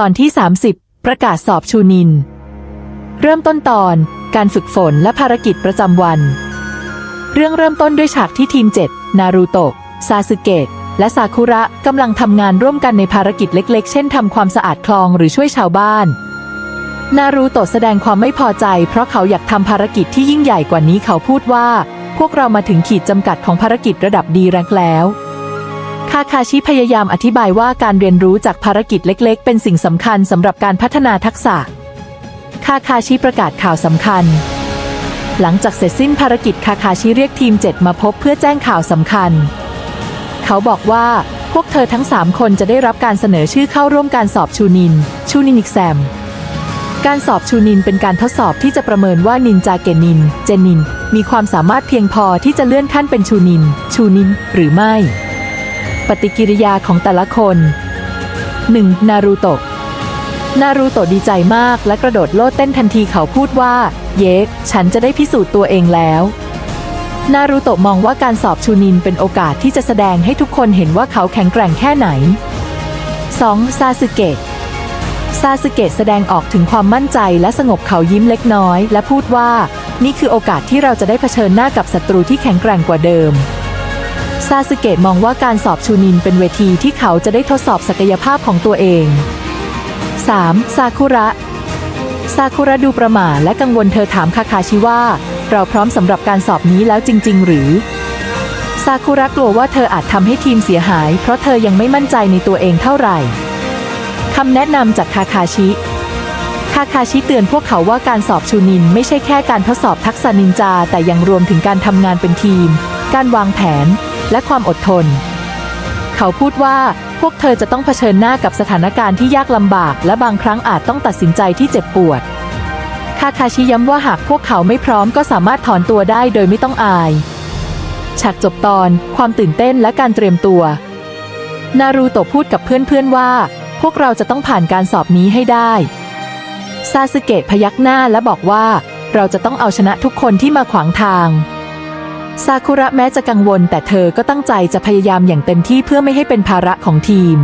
ตอนที่ 30 ประกาศสอบชูนิน เริ่มต้นตอนการฝึกฝนและภารกิจประจำวัน เรื่องเริ่มต้นด้วยฉากที่ทีม 7 นารูโตะซาสึเกะและซากุระกำลังทำงานร่วมกันในภารกิจเล็กๆ เช่นทำความสะอาดคลองหรือช่วยชาวบ้าน นารูโตะแสดงความไม่พอใจ เพราะเขาอยากทำภารกิจที่ยิ่งใหญ่กว่านี้เขาพูดว่า พวกเรามาถึงขีดจำกัดของภารกิจระดับดีแรงแล้ว คาคาชิพยายามอธิบายว่าการเรียนรู้จากภารกิจเล็กๆ เป็นสิ่งสำคัญสำหรับการพัฒนาทักษะ คาคาชิประกาศข่าวสำคัญ หลังจากเสร็จสิ้นภารกิจคาคาชิเรียกทีม 7 มาพบเพื่อแจ้งข่าวสำคัญ เขาบอกว่าพวกเธอทั้ง 3 คนจะได้รับการเสนอชื่อเข้าร่วมการสอบชูนิน ชูนินิกแซม การสอบชูนินเป็นการทดสอบที่จะประเมินว่านินจาเกนิน เจนิน มีความสามารถเพียงพอที่จะเลื่อนขั้นเป็นชูนิน ชูนิน หรือไม่ ปฏิกิริยาของแต่ละคน 1. นารูโตะนารูโตะดีใจมากและกระโดดโลดเต้นทันทีเขาพูดว่า เยกฉันจะได้พิสูจน์ตัวเองแล้ว นารูโตะมองว่าการสอบชูนินเป็นโอกาสที่จะแสดงให้ทุกคนเห็นว่าเขาแข็งแกร่งแค่ไหน 2. ซาสึเกะซาสึเกะแสดงออกถึงความมั่นใจและสงบเขายิ้มเล็กน้อย และพูดว่า นี่คือโอกาสที่เราจะได้เผชิญหน้ากับศัตรูที่แข็งแกร่งกว่าเดิม ซาสึเกะมองว่าการสอบชูนินเป็นเวทีที่เขาจะได้ทดสอบศักยภาพของตัวเอง 3. ซากุระซากุระดูประหม่าและกังวลเธอถามคาคาชิว่า เราพร้อมสำหรับการสอบนี้แล้วจริง ๆ หรือซากุระกลัวว่าเธออาจทำให้ทีมเสียหาย เพราะเธอยังไม่มั่นใจในตัวเองเท่าไหร่คำแนะนำจากคาคาชิคาคาชิเตือนพวกเขาว่าการสอบชูนินไม่ใช่แค่การทดสอบทักษะนินจา แต่ยังรวมถึงการทำงานเป็นทีม การวางแผน และความอดทน เขาพูดว่าพวกเธอจะต้องเผชิญหน้ากับสถานการณ์ที่ยากลำบาก และบางครั้งอาจต้องตัดสินใจที่เจ็บปวด คาคาชิย้ำว่าหากพวกเขาไม่พร้อมก็สามารถถอนตัวได้โดยไม่ต้องอาย ฉากจบตอน ความตื่นเต้นและการเตรียมตัว นารูโตะพูดกับเพื่อนๆว่า พวกเราจะต้องผ่านการสอบนี้ให้ได้ซาสึเกะพยักหน้าและบอกว่า เราจะต้องเอาชนะทุกคนที่มาขวางทาง ซากุระแม้จะกังวล แต่เธอก็ตั้งใจจะพยายามอย่างเต็มที่เพื่อไม่ให้เป็นภาระของทีม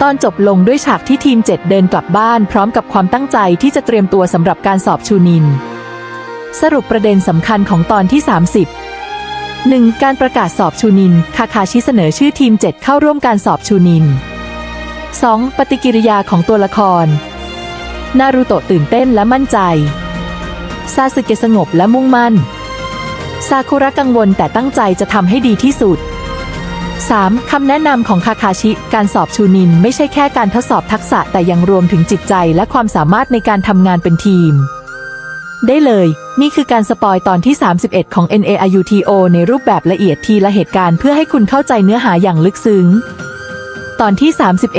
ตอนจบลงด้วยฉากที่ทีม7เดินกลับบ้านพร้อมกับความตั้งใจที่จะเตรียมตัวสำหรับการสอบชูนิน สรุปประเด็นสำคัญของตอนที่ 30 1. การประกาศสอบชูนิน คาคาชิเสนอชื่อทีม7เข้าร่วมการสอบชูนิน 2. ปฏิกิริยาของตัวละคร นารูโตะตื่นเต้นและมั่นใจ ซาสึเกะสงบและมุ่งมั่น ซากุระกังวลแต่ตั้งใจจะทำให้ดีที่สุด 3. คำแนะนำของคาคาชิ การสอบชูนินไม่ใช่แค่การทดสอบทักษะแต่ยังรวมถึงจิตใจและความสามารถในการทำงานเป็นทีม ได้เลย นี่คือการสปอยตอนที่ 31 ของ NARUTO ในรูปแบบละเอียดทีละเหตุการณ์เพื่อให้คุณเข้าใจเนื้อหาอย่างลึกซึ้ง ตอนที่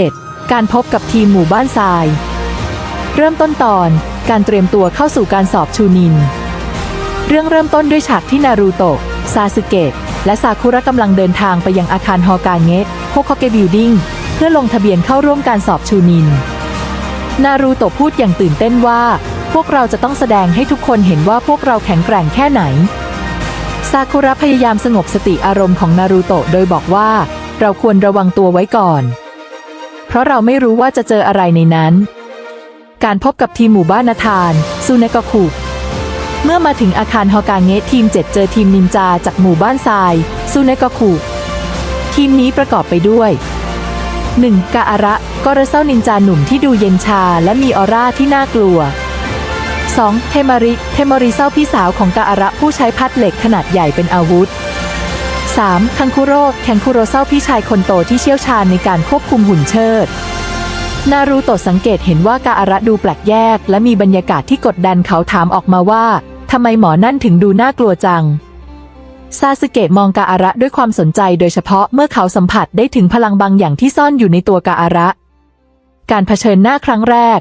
31 การพบกับทีมหมู่บ้านทราย เริ่มต้นตอน การเตรียมตัวเข้าสู่การสอบชูนิน เรื่องเริ่มต้นด้วยฉากที่นารูโตะ ซาสึเกะ และซากุระกำลังเดินทางไปยังอาคารฮอกาเงะโฮคอเกบิลดิ้งเพื่อลงทะเบียนเข้าร่วมการสอบชูนิน นารูโตะพูดอย่างตื่นเต้นว่า พวกเราจะต้องแสดงให้ทุกคนเห็นว่าพวกเราแข็งแกร่งแค่ไหน ซากุระพยายามสงบสติอารมณ์ของนารูโตะโดยบอกว่า เราควรระวังตัวไว้ก่อน เพราะเราไม่รู้ว่าจะเจออะไรในนั้น การพบกับทีมหมู่บ้านนาธานซูเนกะคุ เมื่อมาถึงอาคารฮอกาเงะทีม 7 เจอทีมนินจาจากหมู่บ้านทรายซูเนกะคุทีมนี้ประกอบไปด้วย 1. กาอาระก็ระเซ้านินจาหนุ่มที่ดูเย็นชาและมีออร่าที่น่ากลัว 2. เทมาริ เทมาริเศร้าพี่สาวของกาอาระผู้ใช้พัดเหล็กขนาดใหญ่เป็นอาวุธ 3. คังคุโร่แคนคุโรเศร้าพี่ชายคนโตที่เชี่ยวชาญในการควบคุมหุ่นเชิด นารูโตะสังเกตเห็นว่ากาอาระดูแปลกแยก และมีบรรยากาศที่กดดันเขาถามออกมาว่า ทำไมหมอนั่นถึงดูน่ากลัวจัง ซาสึเกะมองกาอาระด้วยความสนใจโดยเฉพาะเมื่อเขาสัมผัสได้ถึงพลังบางอย่างที่ซ่อนอยู่ในตัวกาอาระ การเผชิญหน้าครั้งแรก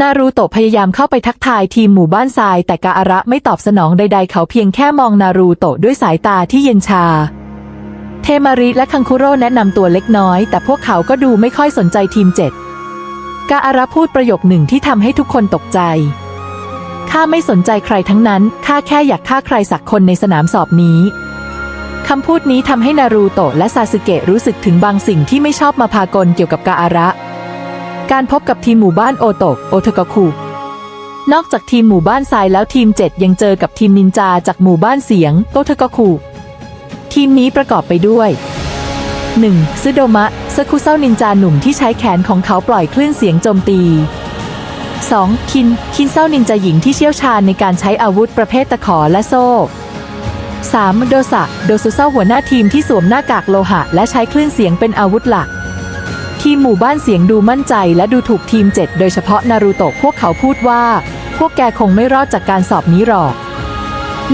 นารูโตะพยายามเข้าไปทักทายทีมหมู่บ้านทราย แต่กาอาระไม่ตอบสนองใดๆ เขาเพียงแค่มองนารูโตะด้วยสายตาที่เย็นชา เทมาริและคังคุโร่แนะนำตัวเล็กน้อย แต่พวกเขาก็ดูไม่ค่อยสนใจทีมเจ็ดกาอาระพูดประโยคหนึ่งที่ทำให้ทุกคนตกใจ ข้าไม่สนใจใครทั้งนั้น ข้าแค่อยากฆ่าใครสักคนในสนามสอบนี้ คำพูดนี้ทำให้นารูโตะและซาสึเกะรู้สึกถึงบางสิ่งที่ไม่ชอบมาพากลเกี่ยวกับกาอาระ การพบกับทีมหมู่บ้านโอโตะโอทกคุนอกจากทีมหมู่บ้านทรายแล้วทีม7ยังเจอกับทีมนินจาจากหมู่บ้านเสียงโอทกคุทีมนี้ประกอบไปด้วย 1. ซึโดมะสคุเซานินจาหนุ่มที่ใช้แขนของเขาปล่อยคลื่นเสียงโจมตี 2. คิน คินเซานินจาหญิงที่เชี่ยวชาญในการใช้อาวุธประเภทตะขอและโซ่ 3. โดซะโดซุเซาหัวหน้าทีมที่สวมหน้ากากโลหะ และใช้คลื่นเสียงเป็นอาวุธหลัก ทีมหมู่บ้านเสียงดูมั่นใจและดูถูกทีม 7 โดยเฉพาะนารูโตะพวกเขาพูดว่า พวกแกคงไม่รอดจากการสอบนี้หรอก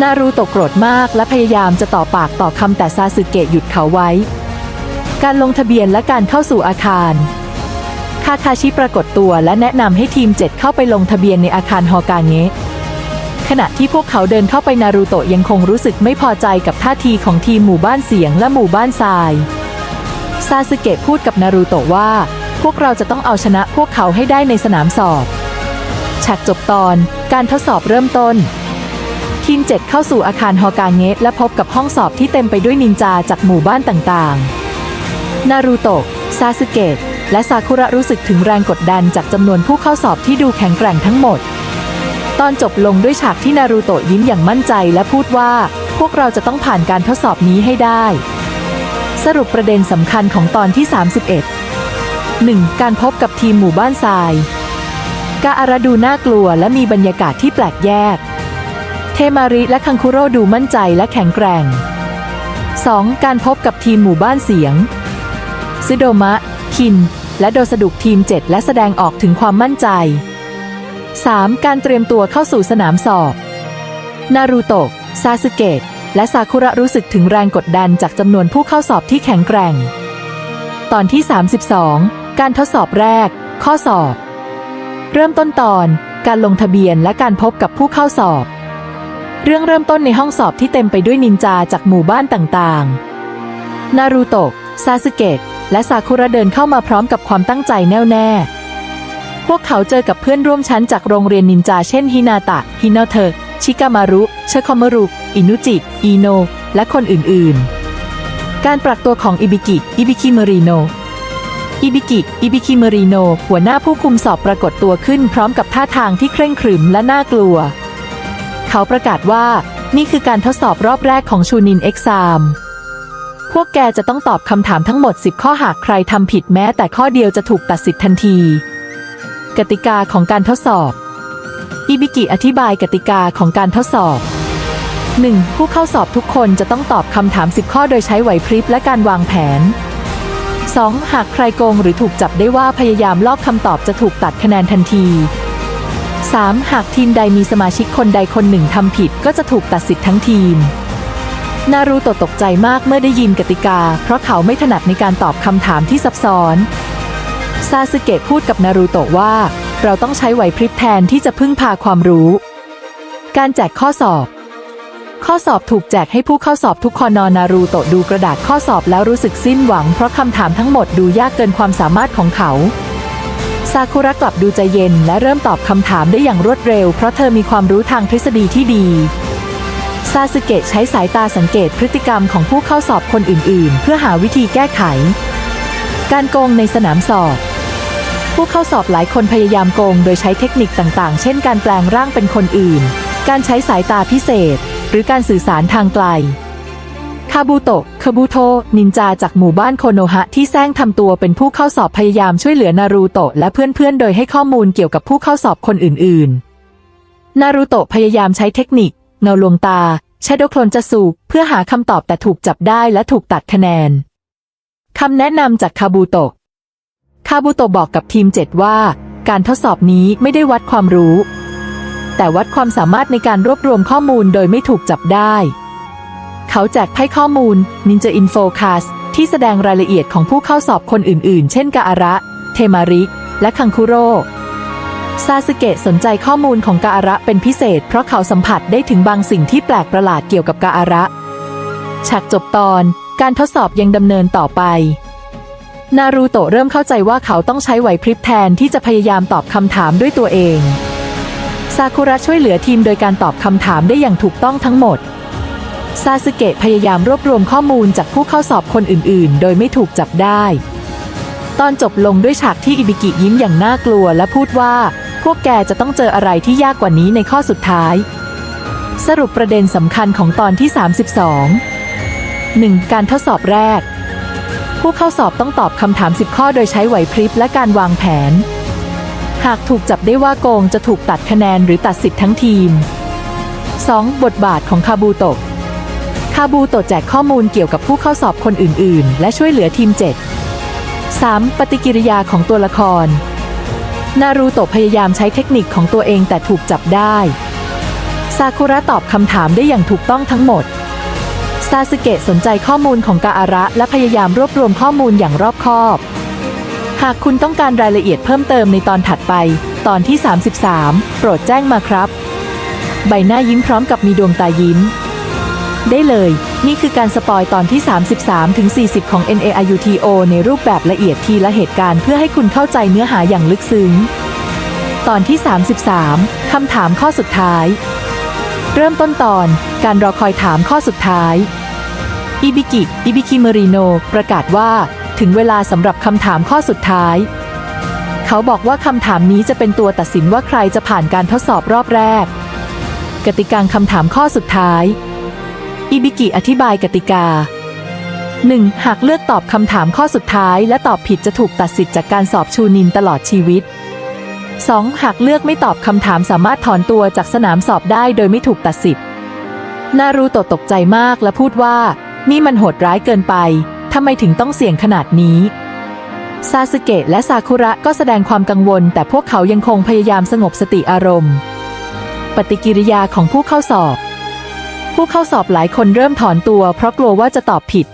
นารูโตะโกรธมากและพยายามจะต่อปากต่อคำแต่ซาสึเกะหยุดเขาไว้ การลงทะเบียนและการเข้าสู่อาคาร คาคาชิปรากฏตัวและแนะนำให้ทีม 7 เข้าไปลงทะเบียนในอาคารฮอกาเงะขณะที่พวกเขาเดินเข้าไปนารูโตะยังคงรู้สึกไม่พอใจกับท่าทีของทีมหมู่บ้านเสียงและหมู่บ้านทรายซาสึเกะพูดกับนารูโตะว่า พวกเราจะต้องเอาชนะพวกเขาให้ได้ในสนามสอบฉากจบตอนการทดสอบเริ่มต้น ทีม 7 เข้าสู่อาคารฮอกาเงะและพบกับห้องสอบที่เต็มไปด้วยนินจาจากหมู่บ้านต่างๆ นารูโตะซาสึเกะ และซากุระรู้สึกถึงแรงกดดันจากจำนวนผู้เข้าสอบที่ดูแข็งแกร่งทั้งหมด ตอนจบลงด้วยฉากที่นารูโตะยิ้มอย่างมั่นใจและพูดว่า พวกเราจะต้องผ่านการทดสอบนี้ให้ได้ สรุปประเด็นสำคัญของตอนที่ 31 1. การพบกับทีมหมู่บ้านทรายกาอาราดูน่ากลัวและมีบรรยากาศที่แปลกแยก เทมาริและคังคุโร่ดูมั่นใจและแข็งแกร่ง 2. การพบกับทีมหมู่บ้านเสียงซึโดมะ คิน และโดสดุกทีม 7 และแสดงออกถึงความมั่นใจ 3. การเตรียมตัวเข้าสู่สนามสอบ นารูโตะ ซาสึเกะ และซากุระรู้สึกถึงแรงกดดันจากจำนวนผู้เข้าสอบที่แข็งแกร่ง ตอนที่ 32 การทดสอบแรก ข้อสอบ เริ่มต้นตอน การลงทะเบียนและการพบกับผู้เข้าสอบ เรื่องเริ่มต้นในห้องสอบที่เต็มไปด้วยนินจาจากหมู่บ้านต่างๆ นารูโตะ ซาสึเกะ และซากุระเดินเข้ามาพร้อมกับความตั้งใจแน่วแน่ พวกเขาเจอกับเพื่อนร่วมชั้นจากโรงเรียนนินจาเช่นฮินาตะ ฮินาเทะชิกามารุ เชคอมารุ อินุจิ อีโน และคนอื่น ๆ การปรับตัวของอิบิกิ อิบิคิเมริโน อิบิกิ อิบิคิเมริโน หัวหน้าผู้คุมสอบปรากฏตัวขึ้นพร้อมกับท่าทางที่เคร่งขรึมและน่ากลัว เขาประกาศว่านี่คือการทดสอบรอบแรกของชูนินเอ็กซาม พวกแกจะต้องตอบคำถามทั้งหมด 10 ข้อหากใครทำผิดแม้แต่ข้อเดียวจะถูกตัดสิทธิ์ทันที กติกาของการทดสอบ อิบิกิอธิบายกติกาของการทดสอบ 1. ผู้เข้าสอบทุกคนจะต้องตอบคำถาม 10 ข้อโดยใช้ไหวพริบและการวางแผน 2. หากใครโกงหรือถูกจับได้ว่าพยายามลอกคำตอบจะถูกตัดคะแนนทันที 3. หากทีมใดมีสมาชิกคนใดคนหนึ่งทำผิดก็จะถูกตัดสิทธิ์ทั้งทีม นารูโตะตกใจมากเมื่อได้ยินกติกา เพราะเขาไม่ถนัดในการตอบคำถามที่ซับซ้อน ซาสึเกะพูดกับนารูโตะว่า เราต้องใช้ไหวพริบแทนที่จะพึ่งพาความรู้ การแจกข้อสอบ ข้อสอบถูกแจกให้ผู้เข้าสอบทุกคนนอนารูโตะดูกระดาษข้อสอบแล้วรู้สึกสิ้นหวัง เพราะคำถามทั้งหมดดูยากเกินความสามารถของเขาซากุระกลับดูใจเย็นและเริ่มตอบคำถามได้อย่างรวดเร็ว เพราะเธอมีความรู้ทางทฤษฎีที่ดี ซาสึเกะใช้สายตาสังเกตพฤติกรรมของผู้เข้าสอบคนอื่นๆ เพื่อหาวิธีแก้ไข การโกงในสนามสอบ ผู้เข้าสอบหลายคนพยายามโกง โดยใช้เทคนิคต่างๆ เช่นการแปลงร่างเป็นคนอื่น การใช้สายตาพิเศษ หรือการสื่อสารทางไกลคาบูโตะคาบูโตนินจาจากหมู่บ้านโคโนฮะที่แซงทำตัวเป็นผู้เข้าสอบพยายามช่วยเหลือนารูโตะและเพื่อนๆ โดยให้ข้อมูลเกี่ยวกับผู้เข้าสอบคนอื่นๆ นารูโตะพยายามใช้เทคนิค เงาลวงตา ชาโดโคลนจะสูกเพื่อหาคำตอบแต่ถูกจับได้และถูกตัดคะแนนคำแนะนำจากคาบูโตะคาบูโตะบอกกับทีม7ว่า การทดสอบนี้ไม่ได้วัดความรู้ แต่วัดความสามารถในการรวบรวมข้อมูลโดยไม่ถูกจับได้ เขาแจกไพ่ข้อมูล Ninja Info Cast ที่แสดงรายละเอียดของผู้เข้าสอบคนอื่นๆ เช่นกาอาระ เทมาริและคังคุโร ซาสึเกะสนใจข้อมูลของกาอาระเป็นพิเศษ เพราะเขาสัมผัสได้ถึงบางสิ่งที่แปลกประหลาดเกี่ยวกับกาอาระ ฉากจบตอนการทดสอบยังดำเนินต่อไป นารูโตะเริ่มเข้าใจว่าเขาต้องใช้ไหวพริบแทนที่จะพยายามตอบคำถามด้วยตัวเอง ซากุระช่วยเหลือทีมโดยการตอบคำถามได้อย่างถูกต้องทั้งหมด ซาสึเกะพยายามรวบรวมข้อมูลจากผู้เข้าสอบคนอื่น ๆ โดยไม่ถูกจับได้ ตอนจบลงด้วยฉากที่อิบิกิยิ้มอย่างน่ากลัวและพูดว่า วกแกจะต้องเจออะไรที่ยากกว่านี้ในข้อสุดท้าย สรุปประเด็นสำคัญของตอนที่ 32 1. การทดสอบแรก ผู้เข้าสอบต้องตอบคำถาม 10 ข้อโดยใช้ไหวพริบและการวางแผน หากถูกจับได้ว่าโกงจะถูกตัดคะแนนหรือตัดสิทธิ์ทั้งทีม 2. บทบาทของคาบูโตะคาบูโตะแจกข้อมูลเกี่ยวกับผู้เข้าสอบคนอื่น ๆ และช่วยเหลือทีม 7 3. ปฏิกิริยาของตัวละคร นารูโตะพยายามใช้เทคนิคของตัวเองแต่ถูกจับได้ ซากุระตอบคำถามได้อย่างถูกต้องทั้งหมด ซาสึเกะสนใจข้อมูลของกาอาระ และพยายามรวบรวมข้อมูลอย่างรอบคอบ หากคุณต้องการรายละเอียดเพิ่มเติมในตอนถัดไป ตอนที่ 33 โปรดแจ้งมาครับ ใบหน้ายิ้มพร้อมกับมีดวงตายิ้ม ได้เลย นี่คือการสปอยตอนที่ 33ถึง40 ของ NARUTO ในรูปแบบละเอียดทีละเหตุการณ์เพื่อให้คุณเข้าใจเนื้อหาอย่างลึกซึ้ง ตอนที่ 33 คำถามข้อสุดท้าย เริ่มต้นตอนการรอคอยถามข้อสุดท้าย อิบิกิอิบิคิเมริโน ประกาศว่า ถึงเวลาสำหรับคำถามข้อสุดท้าย เขาบอกว่าคำถามนี้จะเป็นตัวตัดสินว่าใครจะผ่านการทดสอบรอบแรก กติกาคำถามข้อสุดท้าย อิบิกิอธิบายกติกา 1. หากเลือกตอบคำถามข้อสุดท้ายและตอบผิดจะถูกตัดสิทธิ์จากการสอบชูนินตลอดชีวิต 2. หากเลือกไม่ตอบคำถามสามารถถอนตัวจากสนามสอบได้โดยไม่ถูกตัดสิทธิ์ นารูโตะตกใจมากและพูดว่า นี่มันโหดร้ายเกินไป ทำไมถึงต้องเสี่ยงขนาดนี้ซาสึเกะและซากุระก็แสดงความกังวล แต่พวกเขายังคงพยายามสงบสติอารมณ์ ปฏิกิริยาของผู้เข้าสอบ ผู้เข้าสอบหลายคนเริ่มถอนตัวเพราะกลัวว่าจะตอบผิด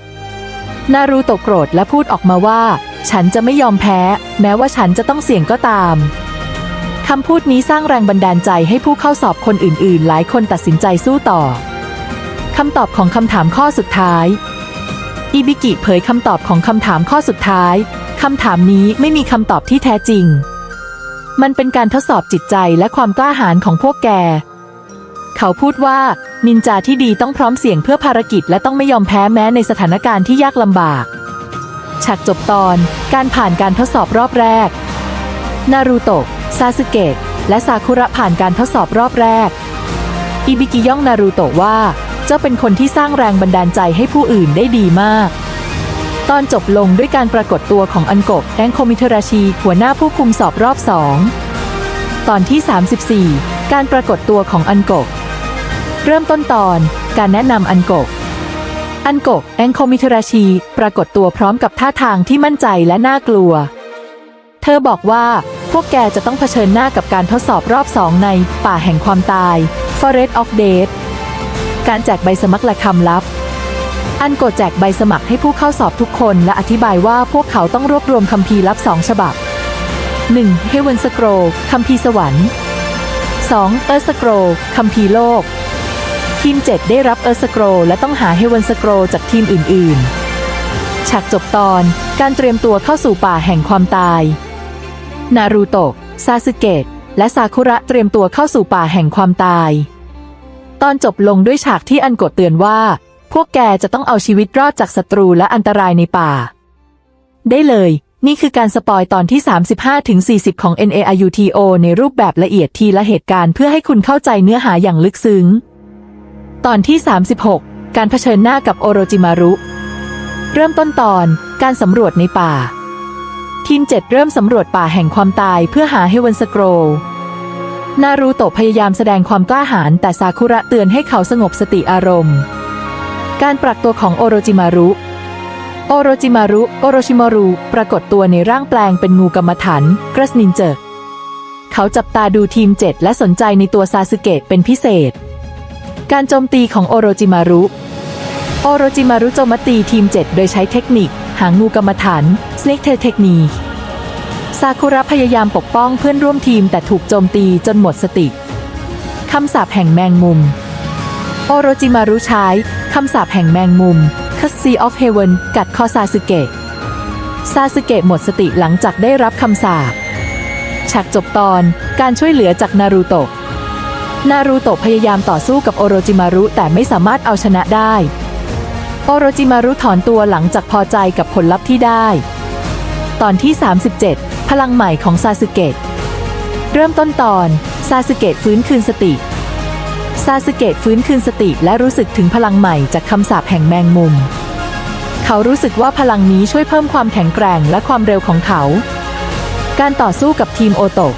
นารูโตะโกรธและพูดออกมาว่า ฉันจะไม่ยอมแพ้ แม้ว่าฉันจะต้องเสี่ยงก็ตามคำพูดนี้สร้างแรงบันดาลใจให้ผู้เข้าสอบคนอื่น ๆ หลายคนตัดสินใจสู้ต่อคำตอบของคำถามข้อสุดท้าย อิบิกิเผยคำตอบของคำถามข้อสุดท้ายคำถามนี้ไม่มีคำตอบที่แท้จริง มันเป็นการทดสอบจิตใจและความกล้าหาญของพวกแก เขาพูดว่า นินจาที่ดีต้องพร้อมเสี่ยงเพื่อภารกิจและต้องไม่ยอมแพ้แม้ในสถานการณ์ที่ยากลำบากฉากจบตอนการผ่านการทดสอบรอบแรก นารูโตะ ซาสึเกะ และซากุระผ่านการทดสอบรอบแรก อิบิกิย่องนารูโตะว่า เจ้าเป็นคนที่สร้างแรงบันดาลใจให้ผู้อื่นได้ดีมาก ตอนจบลงด้วยการปรากฏตัวของอันโกะแองโคมิเทราชี หัวหน้าผู้คุมสอบรอบสอง ตอนที่ 34 การปรากฏตัวของอันโกะ เริ่มต้นตอนการแนะนำอันโกอันโกแองโคมิทราชี ปรากฏตัวพร้อมกับท่าทางที่มั่นใจและน่ากลัว เธอบอกว่าพวกแกจะต้องเผชิญหน้ากับการทดสอบรอบสองในป่าแห่งความตาย Forest of Death การแจกใบสมัครและคำลับ อันโกแจกใบสมัครให้ผู้เข้าสอบทุกคนและอธิบายว่าพวกเขาต้องรวบรวมคัมภีร์ลับสองฉบับ 1. Heaven Scroll คัมภีร์สวรรค์ 2. Earth Scroll คัมภีร์โลก ทีม 7 ได้รับ Earth Scroll และต้องหา Heaven Scroll จากทีมอื่น ๆ ฉากจบตอนการเตรียมตัวเข้าสู่ป่าแห่งความตาย นารูโตะซาสึเกะและซากุระเตรียมตัวเข้าสู่ป่าแห่งความตาย ตอนจบลงด้วยฉากที่อันโกะเตือนว่า พวกแกจะต้องเอาชีวิตรอดจากศัตรูและอันตรายในป่า ได้เลย นี่คือการสปอยตอนที่ 35ถึง40 ของ NARUTO ในรูปแบบละเอียดทีละเหตุการณ์เพื่อให้คุณเข้าใจเนื้อหาอย่างลึกซึ้ง ตอนที่ 36 การเผชิญหน้ากับโอโรจิมารุ เริ่มต้นตอนการสำรวจในป่า ทีม7เริ่มสำรวจป่าแห่งความตายเพื่อหาเฮเวนสโกรนารูโตะพยายามแสดงความกล้าหาญแต่ซากุระเตือนให้เขาสงบสติอารมณ์ การปรับตัวของโอโรจิมารุ โอโรจิมารุ โอโรชิมารุ ปรากฏตัวในร่างแปลงเป็นงูกรรมฐานกรสนินเจอร์เขาจับตาดูทีม7และสนใจในตัวซาสึเกะเป็นพิเศษ การโจมตีของโอโรจิมารุ โอโรจิมารุโจมตีทีม 7 โดยใช้เทคนิค หางงูกรรมฐาน Snake Tail Technique ซากุระพยายามปกป้องเพื่อนร่วมทีมแต่ถูกโจมตีจนหมดสติ คำสาปแห่งแมงมุม โอโรจิมารุใช้คำสาปแห่งแมงมุม c u s y of Heaven กัดคอซาสึเกะ ซาสึเกะหมดสติหลังจากได้รับคำสาป ฉากจบตอนการช่วยเหลือจากนารูโตะ นารูโตะพยายามต่อสู้กับโอโรจิมารุแต่ไม่สามารถเอาชนะได้ โอโรจิมารุถอนตัวหลังจากพอใจกับผลลัพธ์ที่ได้ ตอนที่ 37 พลังใหม่ของซาสึเกะ เริ่มต้นตอน ซาสึเกะฟื้นคืนสติ ซาสึเกะฟื้นคืนสติและรู้สึกถึงพลังใหม่จากคำสาปแห่งแมงมุม เขารู้สึกว่าพลังนี้ช่วยเพิ่มความแข็งแกร่งและความเร็วของเขา การต่อสู้กับทีมโอโตะ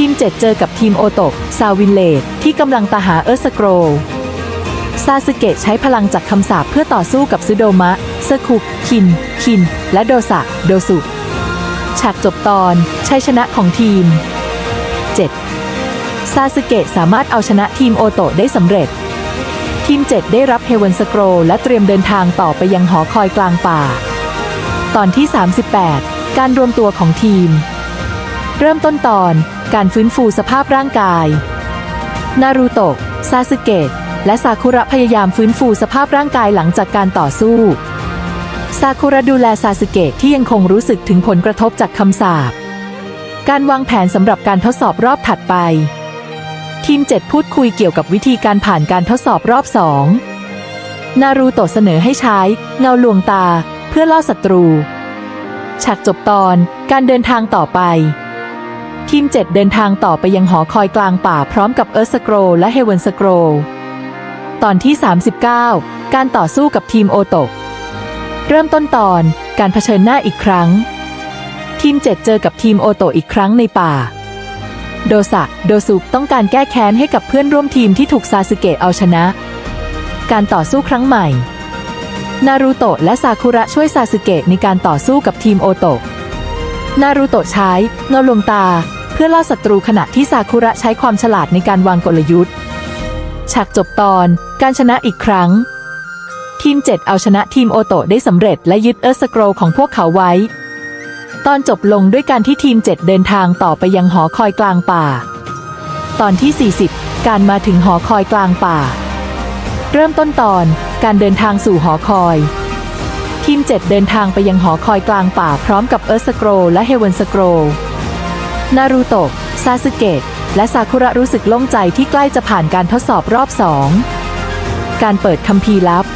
ทีม 7 เจอกับทีมโอโตะซาวินเลดที่กำลังตาหาเออร์สโกรซาสึเกะใช้พลังจากคำสาปเพื่อต่อสู้กับซึโดมะเซคุคิน คิน และโดซะโดสุ ฉากจบตอนชัยชนะของทีม 7. ซาสึเกะสามารถเอาชนะทีมโอโตะได้สำเร็จ ทีม 7 ได้รับเฮเวนสโกรและเตรียมเดินทางต่อไปยังหอคอยกลางป่า ตอนที่ 38 การรวมตัวของทีม เริ่มต้นตอนการฟื้นฟูสภาพร่างกาย นารูโตะ ซาสึเกะ และซากุระพยายามฟื้นฟูสภาพร่างกายหลังจากการต่อสู้ ซากุระดูแลซาสึเกะที่ยังคงรู้สึกถึงผลกระทบจากคำสาป การวางแผนสำหรับการทดสอบรอบถัดไป ทีม7พูดคุยเกี่ยวกับวิธีการผ่านการทดสอบรอบสอง นารูโตะเสนอให้ใช้เงาลวงตา เพื่อล่อศัตรู ฉากจบตอนการเดินทางต่อไป ทีม 7 เดินทางต่อไปยังหอคอยกลางป่าพร้อมกับเอิร์ธสโกรและเฮเวนสโกรตอนที่ 39 การต่อสู้กับทีมโอโตะเริ่มต้นตอนการเผชิญหน้าอีกครั้ง ทีม 7 เจอกับทีมโอโตะอีกครั้งในป่า โดซะโดซุต้องการแก้แค้นให้กับเพื่อนร่วมทีมที่ถูกซาสึเกะเอาชนะ การต่อสู้ครั้งใหม่ นารูโตะและซากุระช่วยซาสึเกะในการต่อสู้กับทีมโอโตะนารูโตะใช้เงาลวงตา เพื่อล่อศัตรูขณะที่ซากุระใช้ความฉลาดในการวางกลยุทธ์ ฉากจบตอน การชนะอีกครั้ง ทีม 7 เอาชนะทีมโอโตะได้สำเร็จและยึดเอิร์สโกรของพวกเขาไว้ ตอนจบลงด้วยการที่ทีม 7 เดินทางต่อไปยังหอคอยกลางป่า ตอนที่ 40 การมาถึงหอคอยกลางป่า เริ่มต้นตอนการเดินทางสู่หอคอยทีม 7 เดินทางไปยังหอคอยกลางป่าพร้อมกับเอิร์สโกรและเฮเวนสโกร นารูโตะ ซาสึเกะ และซากุระรู้สึกโล่งใจที่ใกล้จะผ่านการทดสอบรอบสองการเปิดคัมภีร์ลับ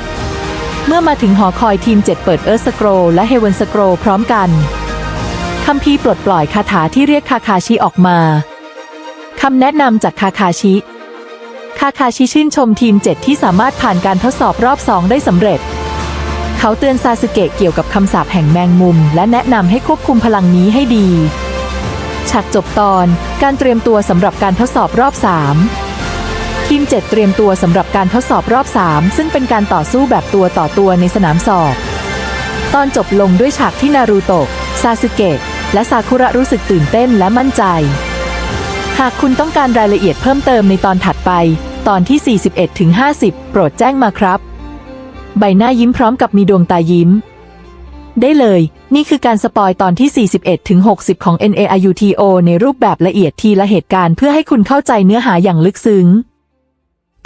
เมื่อมาถึงหอคอยทีม 7 เปิดเอิร์ธสโกรและเฮเวนสโกรพร้อมกันคัมภีร์ปลดปล่อยคาถาที่เรียกคาคาชิออกมาคำแนะนำจากคาคาชิ คาคาชิชื่นชมทีม 7 ที่สามารถผ่านการทดสอบรอบสองได้สำเร็จ เขาเตือนซาสึเกะเกี่ยวกับคำสาปแห่งแมงมุม และแนะนำให้ควบคุมพลังนี้ให้ดี ฉากจบตอนการเตรียมตัวสำหรับการทดสอบรอบ 3 ทีม 7 เตรียมตัวสำหรับการทดสอบรอบ 3 ซึ่งเป็นการต่อสู้แบบตัวต่อตัวในสนามสอบ ตอนจบลงด้วยฉากที่นารูโตะซาสึเกะและซากุระรู้สึกตื่นเต้นและมั่นใจ หากคุณต้องการรายละเอียดเพิ่มเติมในตอนถัดไป ตอนที่ 41ถึง50 โปรดแจ้งมาครับ ใบหน้ายิ้มพร้อมกับมีดวงตายิ้ม ได้เลย นี่คือการสปอยตอนที่ 41 ถึง 60 ของ NARUTO ในรูปแบบละเอียดทีละเหตุการณ์เพื่อให้คุณเข้าใจเนื้อหาอย่างลึกซึ้ง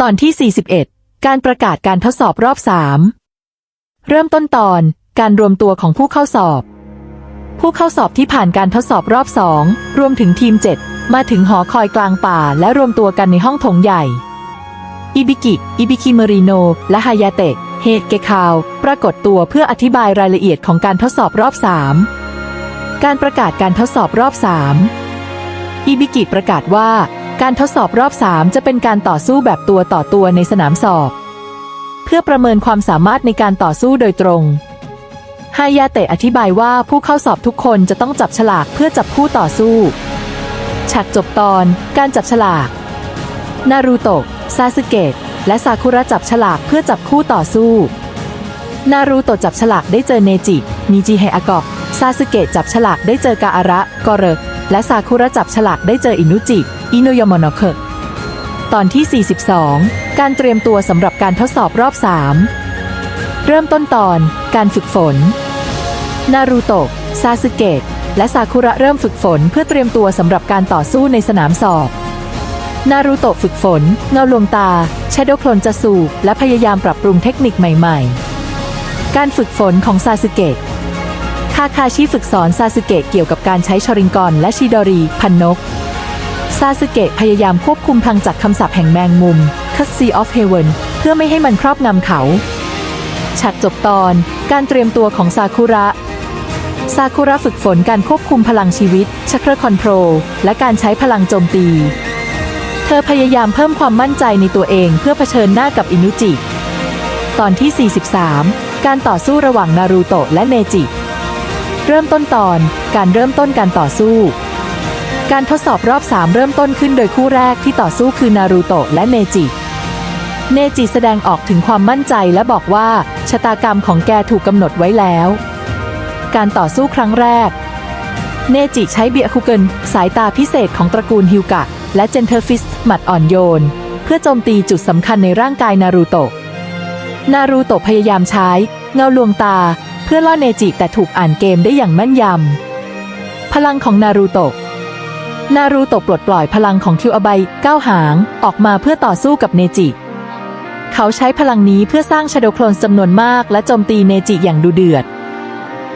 ตอนที่ 41 การประกาศการทดสอบรอบ 3 เริ่มต้นตอนการรวมตัวของผู้เข้าสอบ ผู้เข้าสอบที่ผ่านการทดสอบรอบ2รวมถึงทีม 7 มาถึงหอคอยกลางป่าและรวมตัวกันในห้องโถงใหญ่ อิบิกิ อิบิคิเมริโน และฮายาเตะ เฮเกคาว ปรากฏตัวเพื่ออธิบายรายละเอียดของการทดสอบรอบ 3 การประกาศการทดสอบรอบ 3 อิบิกิประกาศว่า การทดสอบรอบ 3 จะเป็นการต่อสู้แบบตัวต่อตัวในสนามสอบ เพื่อประเมินความสามารถในการต่อสู้โดยตรงฮายาเตะอธิบายว่าผู้เข้าสอบทุกคนจะต้องจับฉลากเพื่อจับคู่ต่อสู้ ฉากจบตอน การจับฉลาก นารูโตะ ซาสึเกะ และซากุระจับฉลากเพื่อจับคู่ต่อสู้ นารูโตะจับฉลากได้เจอเนจินิจิเฮอากะซาสึเกะจับฉลากได้เจอกาอาระกอเรและซากุระจับฉลากได้เจออินุจิ อิโนยามอนอเคตอนที่ 42 การเตรียมตัวสำหรับการทดสอบรอบ 3 เริ่มต้นตอน การฝึกฝน นารูโตะ ซาสึเกะ และซากุระเริ่มฝึกฝนเพื่อเตรียมตัวสำหรับการต่อสู้ในสนามสอบ นารูโตะฝึกฝน เงาลวงตาชโดโคลนจะสูบและพยายามปรับปรุงเทคนิคใหม่ ๆ การฝึกฝนของซาสึเกะคาคาชิฝึกสอนซาสึเกะเกี่ยวกับการใช้ชอริงกอนและชิดอรี พันนก ซาสึเกะพยายามควบคุมพลังจากคำศัพท์แห่งแมงมุม c u s y of Heaven เพื่อไม่ให้มันครอบงำเขา ฉากจบตอนการเตรียมตัวของซากุระซากุระฝึกฝนการควบคุมพลังชีวิตชักรคอนโทรลและการใช้พลังโจมตี เธอพยายามเพิ่มความมั่นใจในตัวเองเพื่อเผชิญหน้ากับอินุจิ ตอนที่ 43 การต่อสู้ระหว่างนารูโตะและเนจิ เริ่มต้นตอนการเริ่มต้นการต่อสู้ การทดสอบรอบ 3 เริ่มต้นขึ้นโดยคู่แรกที่ต่อสู้คือนารูโตะและเนจิ เนจิแสดงออกถึงความมั่นใจและบอกว่าชะตากรรมของแกถูกกำหนดไว้แล้ว การต่อสู้ครั้งแรก เนจิใช้เบียคุเกินสายตาพิเศษของตระกูลฮิวกะ และเจนเทอร์ฟิสหมัดอ่อนโยน เพื่อโจมตีจุดสำคัญในร่างกายนารูโตะ นารูโตะพยายามใช้ เงาลวงตา เพื่อล่อเนจิแต่ถูกอ่านเกมได้อย่างแม่นยำ พลังของนารูโตะ นารูโตะปลดปล่อยพลังของคิวอาไบก้าวหางออกมาเพื่อต่อสู้กับเนจิ เขาใช้พลังนี้เพื่อสร้างชาโดว์โคลนจำนวนมากและโจมตีเนจิอย่างดุเดือด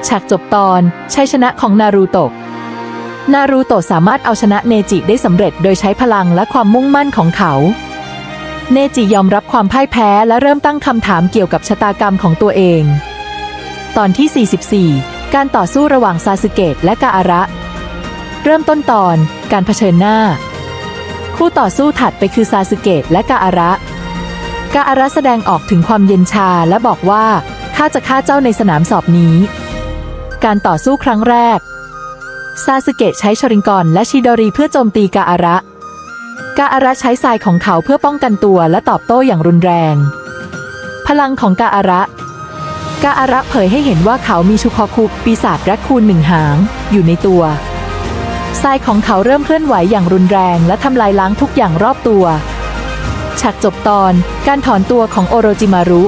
ฉากจบตอนชัยชนะของนารูโตะ นารูโตะสามารถเอาชนะเนจิได้สำเร็จโดยใช้พลังและความมุ่งมั่นของเขา เนจิยอมรับความพ่ายแพ้และเริ่มตั้งคำถามเกี่ยวกับชะตากรรมของตัวเอง ตอนที่ 44 การต่อสู้ระหว่างซาสึเกะและกาอาระ เริ่มต้นตอนการเผชิญหน้า คู่ต่อสู้ถัดไปคือซาสึเกะและกาอาระ กาอาระแสดงออกถึงความเย็นชาและบอกว่าข้าจะฆ่าเจ้าในสนามสอบนี้ การต่อสู้ครั้งแรก ซาสึเกะใช้ชริงกอนและชิดอรีเพื่อโจมตีกาอาระ กาอาระใช้ทรายของเขาเพื่อป้องกันตัวและตอบโต้อย่างรุนแรง พลังของกาอาระ กาอาระเผยให้เห็นว่าเขามีชุคอคุปีศาจแรคคูนหนึ่งหาง อยู่ในตัวทรายของเขาเริ่มเคลื่อนไหวอย่างรุนแรง และทำลายล้างทุกอย่างรอบตัว ฉากจบตอนการถอนตัวของโอโรจิมารุ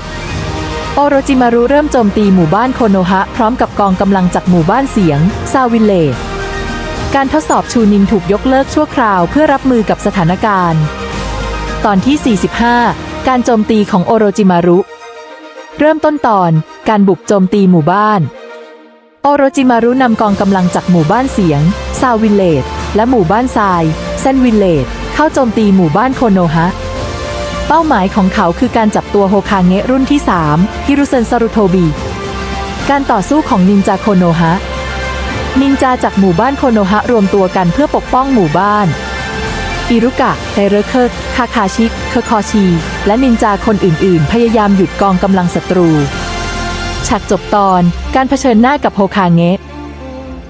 โอโรจิมารุเริ่มโจมตีหมู่บ้านโคโนฮะ พร้อมกับกองกำลังจากหมู่บ้านเสียง ซาวิเล การทดสอบชูนินถูกยกเลิกชั่วคราวเพื่อรับมือกับสถานการณ์ ตอนที่ 45 การโจมตีของโอโรจิมารุ เริ่มต้นตอนการบุกโจมตีหมู่บ้าน โอโรจิมารุนำกองกำลังจากหมู่บ้านเสียง ซาวิลเลจและหมู่บ้านทรายเซนวิลเลจเข้าโจมตีหมู่บ้านโคโนฮะเป้าหมายของเขาคือการจับตัวโฮคาเงะรุ่นที่ 3 ฮิรุเซนซารุโทบิการต่อสู้ของนินจาโคโนฮะ นินจาจากหมู่บ้านโคโนฮะรวมตัวกันเพื่อปกป้องหมู่บ้านอิรุกะไทเรเคิร์คาคาชิเคอคอชี และนินจาคนอื่น ๆ พยายามหยุดกองกำลังศัตรู ฉากจบตอนการเผชิญหน้ากับโฮคาเงะ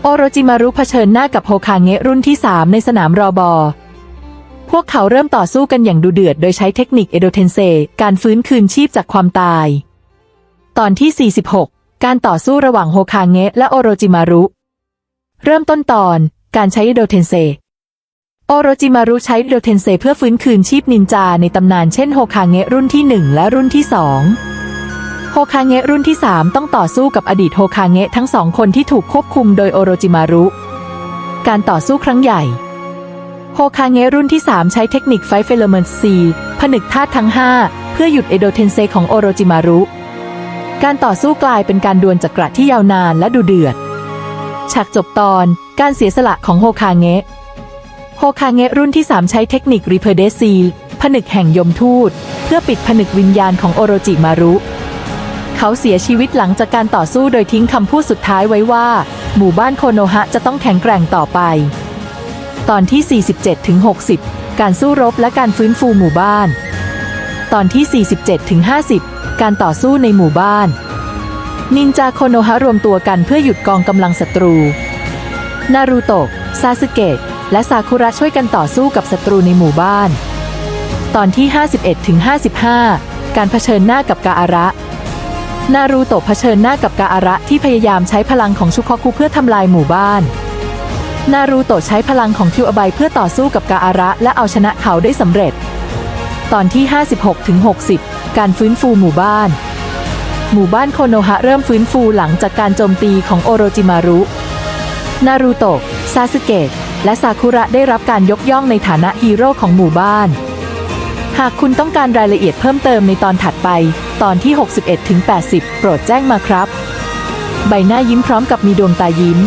โอโรจิมารุเผชิญหน้ากับโฮคาเงะรุ่นที่ 3 ในสนามรอบอ พวกเขาเริ่มต่อสู้กันอย่างดุเดือด โดยใช้เทคนิคเอโดเทนเซการฟื้นคืนชีพจากความตาย ตอนที่ 46 การต่อสู้ระหว่างโฮคาเงะและโอโรจิมารุ เริ่มต้นตอนการใช้โดเทนเซ โอโรจิมารุใช้โดเทนเซเพื่อฟื้นคืนชีพนินจาในตำนานเช่นโฮคาเงะรุ่นที่1และรุ่นที่2โฮคาเงะรุ่นที่3ต้องต่อสู้กับอดีตโฮคาเงะทั้งสองคนที่ถูกควบคุมโดยโอโรจิมารุ การต่อสู้ครั้งใหญ่ โฮคาเงะรุ่นที่ 3 ใช้เทคนิคไฟเฟลเมนซีผนึกธาตุทั้ง 5 เพื่อหยุดเอโดเทนเซของโอโรจิมารุ การต่อสู้กลายเป็นการดวลจักระที่ยาวนานและดุเดือด ฉากจบตอนการเสียสละของโฮคาเงะ โฮคาเงะรุ่นที่ 3 ใช้เทคนิครีเพเดซีผนึกแห่งยมทูต เพื่อปิดผนึกวิญญาณของโอโรจิมารุ เขาเสียชีวิตหลังจากการต่อสู้โดยทิ้งคำพูดสุดท้ายไว้ว่า หมู่บ้านโคโนฮะจะต้องแข็งแกร่งต่อไป ตอนที่ 47ถึง60 การสู้รบและการฟื้นฟูหมู่บ้าน ตอนที่ 47ถึง50 การต่อสู้ในหมู่บ้าน นินจาโคโนฮะรวมตัวกันเพื่อหยุดกองกำลังศัตรู นารูโตะ ซาสึเกะ และซากุระช่วยกันต่อสู้กับศัตรูในหมู่บ้าน ตอนที่ 51ถึง55 การเผชิญหน้ากับกาอาระ นารูโตะเผชิญหน้ากับกาอาระที่พยายามใช้พลังของชุคอคุเพื่อทำลายหมู่บ้าน นารูโตะใช้พลังของคิวอาไบเพื่อต่อสู้กับกาอาระ และเอาชนะเขาได้สำเร็จ ตอนที่ 56ถึง60 การฟื้นฟูหมู่บ้าน หมู่บ้านโคโนฮะเริ่มฟื้นฟูหลังจากการโจมตีของโอโรจิมารุ นารูโตะ ซาสึเกะ และซากุระได้รับการยกย่องในฐานะฮีโร่ของหมู่บ้าน หากคุณต้องการรายละเอียดเพิ่มเติมในตอนถัดไป ตอนที่ 61ถึง80 โปรดแจ้งมาครับ ใบหน้ายิ้มพร้อมกับมีดวงตายิ้ม